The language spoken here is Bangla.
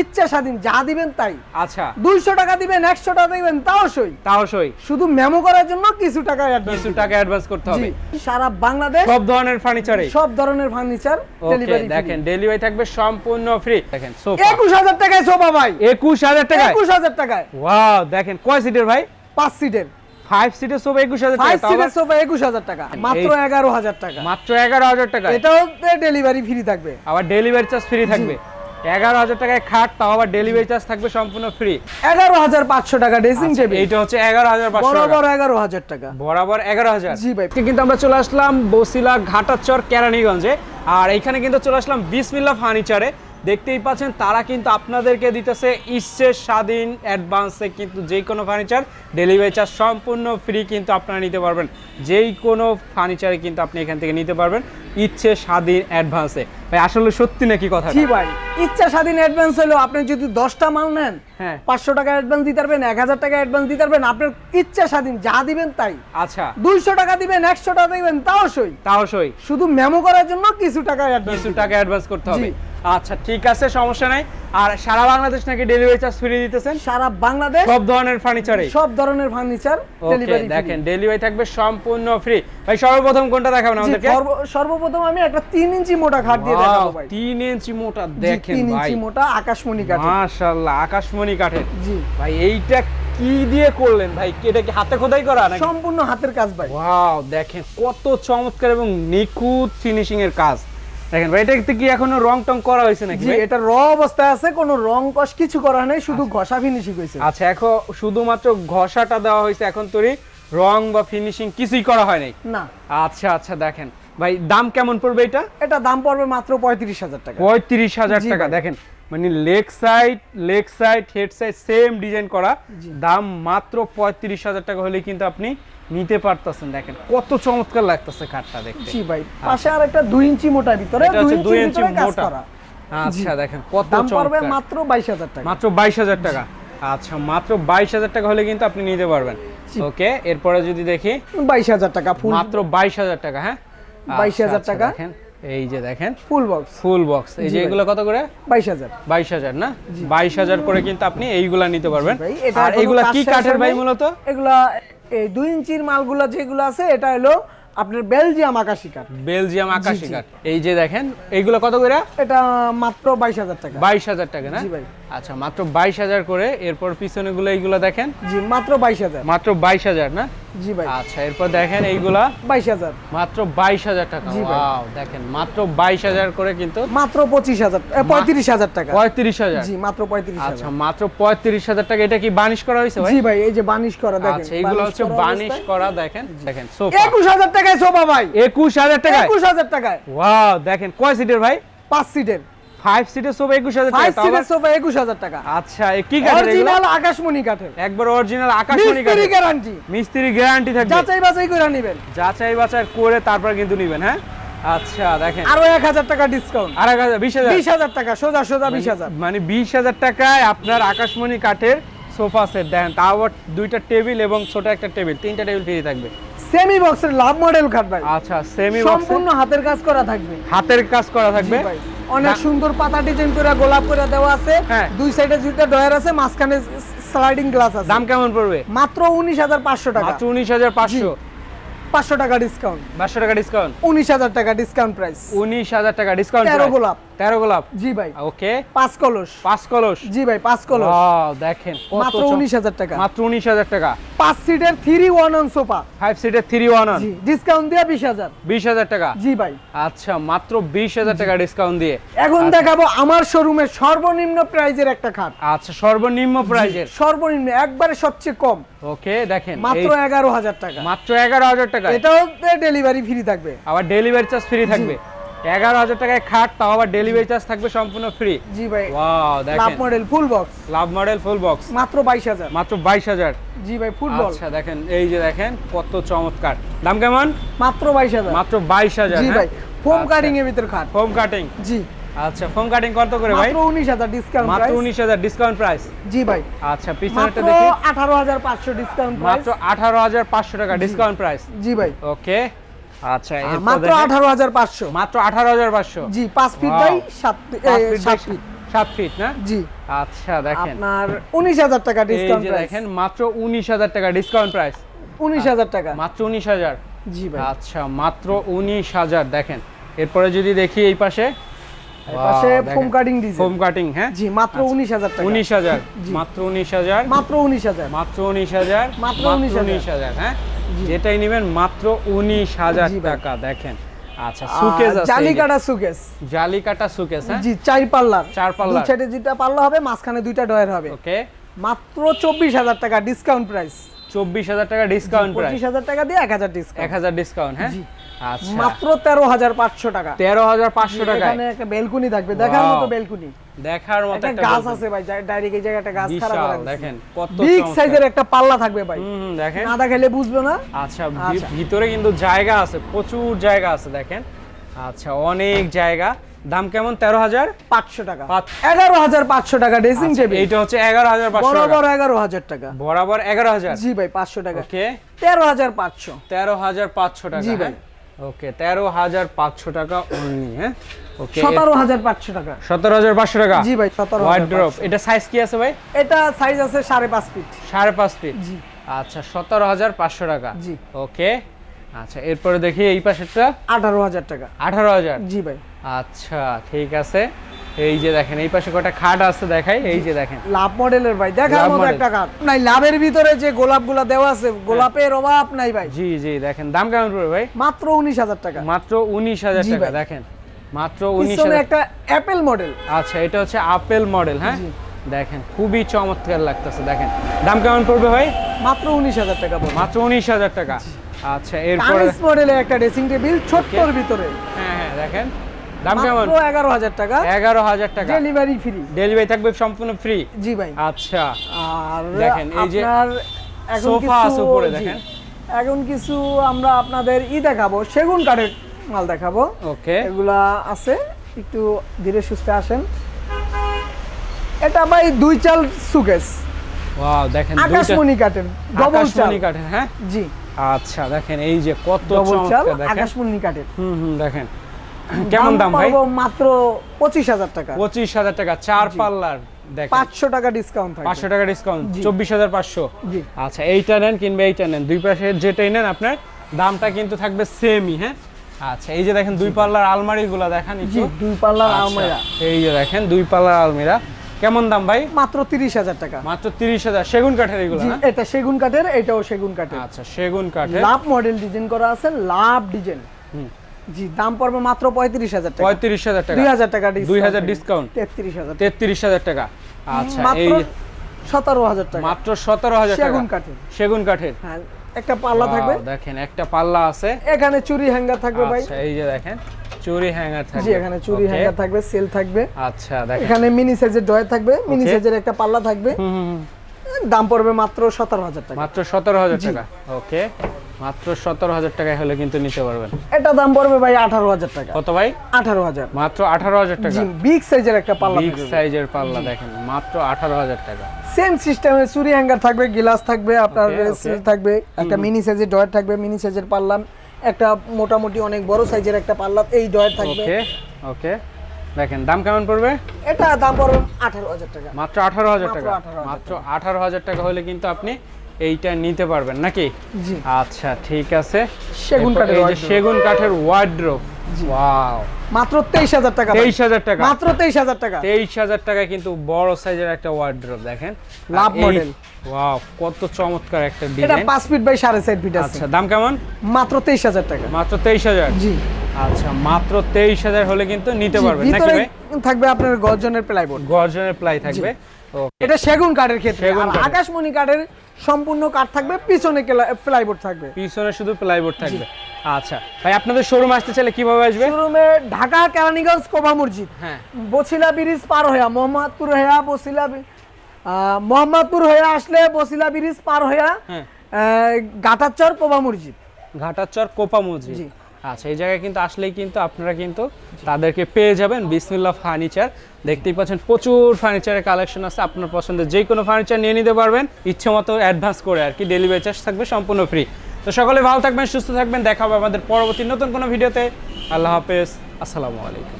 ইচ্ছা স্বাধীন যা দিবেন তাই। আচ্ছা। দুইশো টাকা দিবেন একশো টাকা দিবেন তাও সই। তাও সই। শুধু মেমো করার জন্য কিছু টাকা অ্যাডভান্স কিছু টাকা অ্যাডভান্স করতে হবে। সারা বাংলাদেশ সব ধরনের ফার্নিচারে সব ধরনের ফার্নিচার ডেলিভারি দেখেন ডেলিভারি থাকবে সম্পূর্ণ ফ্রি দেখেন সোফা একুশ হাজার টাকায় সোফা ভাই। একুশ হাজার টাকা একুশ হাজার টাকায়। ওয়াও দেখেন কয় সিটের ভাই? পাঁচ সিটের ফাইভ সিটের সোফা একুশ হাজার টাকা। সিটের সোফা একুশ হাজার টাকা। মাত্র এগারো হাজার টাকা। মাত্র এগারো হাজার টাকা এটাও ডেলিভারি ফ্রি থাকবে। আবার ডেলিভারি চার্জ ফ্রি থাকবে। এগারো হাজার টাকায় খাট তাও আবার ডেলিভারি চার্জ থাকবে সম্পূর্ণ ফ্রি এগারো হাজার পাঁচশো টাকা ড্রেসিং টেবিল এটা হচ্ছে এগারো হাজার বরাবর এগারো হাজার টাকা। বরাবর এগারো হাজার। জি ভাই। কিন্তু আমরা চলে আসলাম বসিলা ঘাটাচর কেরানীগঞ্জে। আর এখানে কিন্তু চলে আসলাম বিসমিল্লা ফার্নিচারে। দেখতেই পাচ্ছেন তারা কিন্তু আপনাদেরকে দিতেছে ইচ্ছে স্বাধীন অ্যাডভান্সে কিন্তু যে কোনো ফার্নিচার ডেলিভারি চার্জ সম্পূর্ণ ফ্রি কিন্তু আপনারা নিতে পারবেন। যেই কোনো ফার্নিচারে কিন্তু আপনি এখান থেকে নিতে পারবেন ইচ্ছে স্বাধীন অ্যাডভান্সে। ভাই আসলে সত্যি নাকি কথা জি ভাই ইচ্ছা স্বাধীন অ্যাডভান্স হলো আপনি যদি দশটা মাল নেন হ্যাঁ। পাঁচশো টাকা অ্যাডভান্স দিতে পারবেন এক হাজার টাকা অ্যাডভান্স দিতে পারবেন আপনার ইচ্ছা স্বাধীন যা দিবেন তাই। আচ্ছা। দুইশো টাকা দিবেন একশো টাকা দিবেন তাও সই। তাও সই। শুধু মেমো করার জন্য কিছু টাকা অ্যাডভান্স কিছু টাকা অ্যাডভান্স করতে হবে। আচ্ছা ঠিক আছে সমস্যা নাই। আর সারা বাংলাদেশ নাকি ডেলিভারি চার্জ ফ্রি দিতেছেন? সারা বাংলাদেশ? সব ধরনের ফার্নিচারে সব ধরনের ফার্নিচার ডেলিভারি দেখেন ডেলিভারি থাকবে সম্পূর্ণ ফ্রি ভাই সর্বপ্রথম কোনটা দেখাবেন আমাদেরকে? সর্বপ্রথম আমি একটা তিন ইঞ্চি মোটা খাট দিয়ে দেখাবো ভাই। তিন ইঞ্চি মোটা দেখেন ভাই ইঞ্চি মোটা আকাশমণি কাঠ মাশাআল্লাহ আকাশমণি কাঠের। জি। ভাই এইটা কি দিয়ে করলেন ভাই? এটা কি হাতে খোদাই করা নাকি? সম্পূর্ণ হাতের কাজ ভাই। ওয়াও দেখেন কত চমৎকার এবং নিখুঁত ফিনিশিং এর কাজ। দেখেন ভাই এটাতে কি এখনও রং টং করা হয়েছে নাকি জি এটা র অবস্থায় আছে কোনো রং কষ কিছু করা নেই শুধু ঘষা ফিনিশিং হয়েছে। আচ্ছা এখন শুধুমাত্র ঘষাটা দেওয়া হয়েছে এখন তৈরি রং বা ফিনিশিং কিছুই করা হয় নাই? না। আচ্ছা আচ্ছা দেখেন। ভাই দাম কেমন পড়বে এটা? এটা দাম পড়বে মাত্র পঁয়ত্রিশ হাজার টাকা। পঁয়ত্রিশ হাজার টাকা দেখেন মানে leg side leg side head side same design করা। দাম মাত্র পঁয়ত্রিশ হাজার টাকা হলে কিন্তু আপনি নিতে পারতেছেন দেখেন। কত চমৎকার লাগতেছে কাঠটা দেখতে। জি ভাই পাশে আর একটা দুই ইঞ্চি মোটা ভিতরে এটা দুই হচ্ছে দুই ইঞ্চি মোটা। আচ্ছা দেখেন কত চমৎকার। মাত্র বাইশ হাজার টাকা। মাত্র বাইশ হাজার টাকা। আচ্ছা মাত্র বাইশ হাজার টাকা হলে কিন্তু আপনি নিতে পারবেন। ওকে এরপরে যদি দেখি বাইশ হাজার টাকা ফুল। মাত্র বাইশ হাজার টাকা হ্যাঁ? 22,000 আচ্ছা, আচ্ছা, টাকা। দেখেন এই যে দেখেন ফুল বক্স। Full box. এই যে এগুলো কত করে? বাইশ হাজার। বাইশ হাজার না? বাইশ হাজার করে কিন্তু আপনি এইগুলা নিতে পারবেন। আর এগুলা কি কাঠের ভাই মূলত? এগুলা এই দুই ইঞ্চির মালগুলো যেগুলো আছে এটা হলো আপনার বেলজিয়াম আকাশি কাঠ। বেলজিয়াম আকাশি। কাঠ। এই যে দেখেন এইগুলো কত করে এটা মাত্র বাইশ হাজার টাকা। বাইশ হাজার টাকা না? ভাই। আচ্ছা মাত্র বাইশ হাজার করে এরপর পিছনে গুলো এইগুলো দেখেন? জি মাত্র বাইশ হাজার। মাত্র বাইশ হাজার না? জি ভাই। আচ্ছা এরপর দেখেন এইগুলা। বাইশ হাজার। মাত্র বাইশ হাজার টাকা। জি ভাই। Wow, দেখেন মাত্র বাইশ হাজার করে কিন্তু মাত্র পঁচিশ হাজার এ, পঁয়ত্রিশ হাজার টাকা। পঁয়ত্রিশ হাজার। জি মাত্র পঁয়ত্রিশ আচ্ছা হাজার মাত্র পঁয়ত্রিশ হাজার টাকা। এটা কি বানিশ করা হয়েছে ভাই? জি ভাই এই যে বানিশ করা দেখেন আচ্ছা এইগুলো হচ্ছে বানিশ করা দেখেন দেখেন সোফা। একুশ হাজার টাকায় সোফা ভাই। একুশ হাজার টাকা একুশ হাজার টাকায়। ওয়াও দেখেন কয় সিটের ভাই? পাঁচ সিটের। ফাইভ সিটের সোফা একুশ হাজার ফাইভ সিটের সোফা একুশ হাজার টাকা। আচ্ছা কি কাঠের অরিজিনাল আকাশমণি কাঠের। একবার অরিজিনাল আকাশমণি মিস্ত্রি গ্যারান্টি মিস্ত্রি গ্যারান্টি থাকবে। যাচাই বাছাই করে নেবেন। যাচাই বাছাই করে তারপর কিন্তু নিবেন হ্যাঁ? আচ্ছা দেখেন। আরও এক হাজার টাকা ডিসকাউন্ট আর এক হাজার বিশ হাজার। বিশ হাজার টাকা সোজা সোজা বিশ হাজার। মানে বিশ হাজার টাকায় আপনার আকাশমণি কাঠের সোফা সেট দেখেন তাও আবার দুইটা টেবিল এবং ছোট একটা টেবিল তিনটা টেবিল ফ্রি থাকবে। সেমি বক্সের লাভ মডেল খাট ভাই। আচ্ছা সেমি বক্স সম্পূর্ণ হাতের কাজ করা থাকবে। হাতের কাজ করা থাকবে। অনেক সুন্দর পাতা ডিজাইন করে গোলাপ করে দেওয়া আছে। হ্যাঁ। দুই সাইডে দুইটা ডয়ার আছে মাঝখানে স্লাইডিং গ্লাস আছে। দাম কেমন পড়বে? মাত্র উনিশ হাজার পাঁচশো টাকা। মাত্র উনিশ হাজার পাঁচশো। পাঁচশো টাকা ডিসকাউন্ট পাঁচশো টাকা ডিসকাউন্ট উনিশ হাজার টাকা ডিসকাউন্ট প্রাইস উনিশ হাজার টাকা ডিসকাউন্ট তেরো গোলাপ। তেরো গোলাপ? জি ভাই। ওকে। পাঁচ কলস। পাঁচ কলস? জি ভাই পাঁচ কলস। Wow, দেখেন মাত্র চম- উনিশ হাজার টাকা। মাত্র উনিশ হাজার টাকা। পাঁচ সিটের অন সোফা ফাইভ সিটের থ্রি ওয়ান জি ডিসকাউন্ট দিয়ে বিশ হাজার। বিশ হাজার টাকা? জি ভাই। আচ্ছা মাত্র বিশ হাজার টাকা ডিসকাউন্ট দিয়ে। এখন আচ্ছা। দেখাবো আমার শোরুমের সর্বনিম্ন প্রাইজের একটা খাট। আচ্ছা সর্বনিম্ন প্রাইজের সর্বনিম্ন একবারে সবচেয়ে কম। ওকে দেখেন মাত্র এই- এগারো হাজার টাকা। মাত্র এগারো হাজার টাকা এটাও ডেলিভারি ফ্রি থাকবে। আবার ডেলিভারি চার্জ ফ্রি থাকবে। এগারো হাজার টাকায় খাট তাও আবার ডেলিভারি চার্জ থাকবে সম্পূর্ণ ফ্রি জি ভাই wow love model full box love model full box মাত্র বাইশ হাজার। মাত্র বাইশ হাজার। জি ভাই ফুটবল আচ্ছা দেখেন এই যে দেখেন কত চমৎকার। দাম কেমন? মাত্র বাইশ হাজার। মাত্র বাইশ হাজার জি ভাই ফোম কাটিং এর ভিতর খাট। ফোম কাটিং জি। আচ্ছা ফোম কাটিং কত করে ভাই? মাত্র হাজার ডিসকাউন্ট মাত্র হাজার ডিসকাউন্ট প্রাইস জি ভাই। আচ্ছা পিছনেরটা দেখি। আঠারো হাজার পাঁচশো ডিসকাউন্ট প্রাইস মাত্র আঠারো হাজার পাঁচশো টাকা ডিসকাউন্ট প্রাইস জি ভাই। ওকে আচ্ছা মাত্র দেখেন। আঠারো হাজার পাঁচশো। মাত্র আঠারো হাজার পাঁচশো? জি পাঁচ ফিট বাই সাত এ, পাঁচ ফিট সাত ফিট। না? জি। আচ্ছা দেখেন। আপনার উনিশ হাজার টাকা ডিসকাউন্ট প্রাইস দেখেন মাত্র উনিশ হাজার টাকা ডিসকাউন্ট প্রাইস উনিশ হাজার টাকা। মাত্র উনিশ হাজার। জি ভাই। আচ্ছা মাত্র উনিশ হাজার দেখেন। এরপরে যদি দেখি এই পাশে পাশে foam cutting design foam cutting হ্যাঁ? জি মাত্র উনিশ হাজার টাকা। উনিশ হাজার মাত্র উনিশ হাজার। মাত্র উনিশ হাজার। মাত্র উনিশ হাজার মাত্র মাত্র 19,000 উনিশ হাজার হ্যাঁ? যেটাই নেবেন মাত্র উনিশ হাজার টাকা দেখেন। আচ্ছা সুকেস আছে জালিকাটা সুকেস। জালিকাটা সুকেস হ্যাঁ? জি চার পাল্লার। চার পাল্লার। দুই সাইডে যেটা পাল্লা হবে মাঝখানে দুইটা ডয়ার হবে। ওকে। মাত্র চব্বিশ হাজার টাকা ডিসকাউন্ট প্রাইস চব্বিশ হাজার টাকা ডিসকাউন্ট প্রাইস পঁচিশ হাজার টাকা দিয়ে এক হাজার এক হাজার ডিসকাউন্ট হ্যাঁ? মাত্র তেরো হাজার পাঁচশো টাকা। তেরো হাজার পাঁচশো টাকায়? এখানে একটা বেলকুনি থাকবে দেখার মতো বেলকুনি। দেখার মতো একটা গাছ আছে ভাই ডাইরেক্ট এই জায়গায় একটা গাছ খারাপ করা দেখেন কত বিগ সাইজের একটা পাল্লা থাকবে ভাই। হুম দেখেন। না বুঝবে না। আচ্ছা আচ্ছা। ভিতরে কিন্তু জায়গা আছে প্রচুর জায়গা আছে দেখেন। আচ্ছা অনেক জায়গা। দাম কেমন? তেরো হাজার? পাঁচশো টাকা। এগারো হাজার পাঁচশো টাকা ড্রেসিং টেবিল এইটা হচ্ছে এগারো হাজার বরাবর এগারো হাজার টাকা। বরাবর এগারো হাজার? জি ভাই পাঁচশো টাকা। ওকে তেরো হাজার পাঁচশো। তেরো হাজার পাঁচশো টাকা জি ভাই। ওকে তেরো হাজার পাঁচশো টাকা অনলি হ্যাঁ? ওকে সতেরো হাজার পাঁচশো টাকা। সতেরো হাজার পাঁচশো টাকা? জি ভাই সতেরো ওয়ার্ড্রপ এটা সাইজ কি আছে ভাই? এটা সাইজ আছে সাড়ে পাঁচ ফিট সাড়ে পাঁচ ফিট জি। আচ্ছা সতেরো হাজার পাঁচশো টাকা। জি। ওকে আচ্ছা এরপরে দেখি এই পাশেরটা। আঠারো হাজার টাকা। আঠারো হাজার? জি ভাই। আচ্ছা ঠিক আছে। এই যে দেখেন এই পাশে কটা খাট আছে দেখাই এই যে দেখেন। লাভ মডেলের ভাই দেখার মতো একটা কাঠ নাই লাভের ভিতরে যে গোলাপগুলা দেওয়া আছে গোলাপের অভাব নাই ভাই। জি জি দেখেন দাম কেমন পড়বে ভাই? মাত্র উনিশ হাজার টাকা। মাত্র উনিশ হাজার জি টাকা দেখেন মাত্র উনিশ পিছনে হাজার একটা অ্যাপেল মডেল আচ্ছা এটা হচ্ছে আপেল মডেল হ্যাঁ? দেখেন খুবই চমৎকার লাগতেছে দেখেন। দাম কেমন পড়বে ভাই? মাত্র উনিশ হাজার টাকা পড়বে। মাত্র উনিশ হাজার টাকা। আচ্ছা এরপরে মডেলের একটা ড্রেসিং টেবিল ছোট্টর ভিতরে। হ্যাঁ হ্যাঁ দেখেন। দাম কেমন? এগারো হাজার টাকা। এগারো হাজার টাকা। ডেলিভারি ফ্রি ডেলিভারি থাকবে সম্পূর্ণ ফ্রি জি ভাই। আচ্ছা। আর দেখেন, এই যে আপনার এখন সোফা আছে উপরে দেখেন। এখন কিছু আমরা আপনাদের ই দেখাবো সেগুন কাঠের মাল দেখাবো। ওকে। এগুলা আছে একটু ধীরে সুস্থে আসেন। এটা ভাই দুই চাল সুকেস ওয়াও দেখেন আকাশমণি কাঠের ডবল চাল। আকাশমণি কাঠের হ্যাঁ? জি। আচ্ছা দেখেন এই যে কত চমৎকার দেখেন। আকাশমণি কাঠের। হুম হুম দেখেন। কেমন দাম ভাই? মাত্র পঁচিশ হাজার টাকা। পঁচিশ হাজার টাকা চার পাল্লার দেখেন। পাঁচশো টাকা ডিসকাউন্ট পাঁচশো টাকা ডিসকাউন্ট চব্বিশ হাজার পাঁচশো। আচ্ছা এইটা নেন কিংবা এইটা নেন দুই পাশে যেটাই নেন আপনার দামটা কিন্তু থাকবে সেমই হ্যাঁ? আচ্ছা এই যে দেখেন দুই পাল্লার আলমারিগুলো দেখান একটু। দুই পাল্লার আচ্ছা, আলমারা। এই যে দেখেন দুই পাল্লার আলমিরা। কেমন দাম ভাই? মাত্র তিরিশ হাজার টাকা। মাত্র তিরিশ হাজার। সেগুন কাঠের এগুলো এটা সেগুন কাঠের এটাও সেগুন কাঠের। আচ্ছা সেগুন কাঠের। লাভ মডেল ডিজাইন করা আছে লাভ ডিজাইন হুম। জি দাম পড়বে মাত্র পঁয়ত্রিশ হাজার টাকা। পঁয়ত্রিশ হাজার টাকা। দুই হাজার টাকা দুই হাজার ডিসকাউন্ট তেত্রিশ হাজার তেত্রিশ হাজার টাকা। আচ্ছা এই সতেরো হাজার টাকা। মাত্র সতেরো হাজার টাকা। সেগুন কাঠের। সেগুন কাঠের। হ্যাঁ একটা পাল্লা থাকবে। দেখেন একটা পাল্লা আছে। এখানে চুরি হ্যাঙ্গার থাকবে ভাই। আচ্ছা এই যে দেখেন চুরি হ্যাঙ্গার থাকবে। জি এখানে চুরি হ্যাঙ্গার থাকবে সেল থাকবে। আচ্ছা দেখেন। এখানে মিনি সাইজের ডয় থাকবে মিনি. সাইজের একটা পাল্লা থাকবে। দাম পড়বে মাত্র সতেরো হাজার টাকা। মাত্র সতেরো হাজার টাকা। ওকে মাত্র সতেরো হাজার টাকায় হলে কিন্তু নিতে পারবেন। এটা দাম পড়বে ভাই আঠারো হাজার টাকা। কত ভাই? আঠারো হাজার। মাত্র আঠারো হাজার টাকা। বিগ সাইজের একটা পাল্লা বিগ সাইজের পাল্লা দেখেন মাত্র আঠারো হাজার টাকা। সেম সিস্টেমে চুরি হ্যাঙ্গার থাকবে গ্লাস থাকবে আপনার থাকবে একটা মিনি সাইজের ডয়ার থাকবে মিনি সাইজের পাল্লা একটা মোটামুটি অনেক বড় সাইজের একটা পাল্লা এই ডয়ার থাকবে। ওকে ওকে দেখেন দাম কেমন পড়বে? এটা দাম পড়বে আঠারো হাজার টাকা। মাত্র আঠারো হাজার টাকা। মাত্র আঠারো হাজার টাকা হলে কিন্তু আপনি এইটা নিতে পারবেন নাকি? আচ্ছা ঠিক আছে। সেগুন কাঠের সেগুন কাঠের ওয়ার্ড্রোপ ওয়াও মাত্র তেইশ হাজার টাকা। তেইশ হাজার টাকা। মাত্র তেইশ হাজার টাকা। তেইশ হাজার টাকায় কিন্তু বড় সাইজের একটা ওয়ার্ড্রোপ দেখেন। লাভ model। ওয়াও কত চমৎকার একটা ডিজাইন এটা ডিজাইন পাঁচ ফিট বাই সাড়ে চার ফিট আছে। আচ্ছা দাম কেমন? মাত্র তেইশ হাজার টাকা। মাত্র তেইশ হাজার? জি। আচ্ছা মাত্র তেইশ হাজার হলে কিন্তু নিতে পারবেন। নাকি ভিতরে ভাই? থাকবে আপনার গর্জনের প্লাইবোর্ড গর্জনের প্লাই থাকবে। এটা সেগুন কাঠের ক্ষেত্রে। আকাশমণি কাঠের সম্পূর্ণ কাঠ থাকবে পিছনে প্লাইবোর্ড থাকবে। পিছনে শুধু প্লাইবোর্ড থাকবে। আচ্ছা। ভাই আপনাদের শোরুম আসতে চাইলে কীভাবে আসবে? শোরুমে ঢাকা কেরানীগঞ্জ কোভা মসজিদ। হ্যাঁ। বছিলা ব্রিজ পার হইয়া মোহাম্মদপুর হইয়া বছিলা মোহাম্মদপুর হইয়া আসলে বছিলা ব্রিজ পার হইয়া হ্যাঁ। গাটাচর কোভা মসজিদ। ঘাটাচর কোপা মসজিদ। জি। আচ্ছা এই জায়গায় কিন্তু আসলেই কিন্তু আপনারা কিন্তু তাদেরকে পেয়ে যাবেন বিসমিল্লা ফার্নিচার। দেখতেই পাচ্ছেন প্রচুর ফার্নিচারের কালেকশন আছে, আপনার পছন্দের যে কোনো ফার্নিচার নিয়ে নিতে পারবেন, ইচ্ছে মতো অ্যাডভান্স করে আর কি ডেলিভারি চার্জ থাকবে সম্পূর্ণ ফ্রি তো সকলে ভালো থাকবেন, সুস্থ থাকবেন, দেখা হবে আমাদের পরবর্তী নতুন কোনো ভিডিওতে। আল্লাহ হাফেজ, আসসালামু আলাইকুম।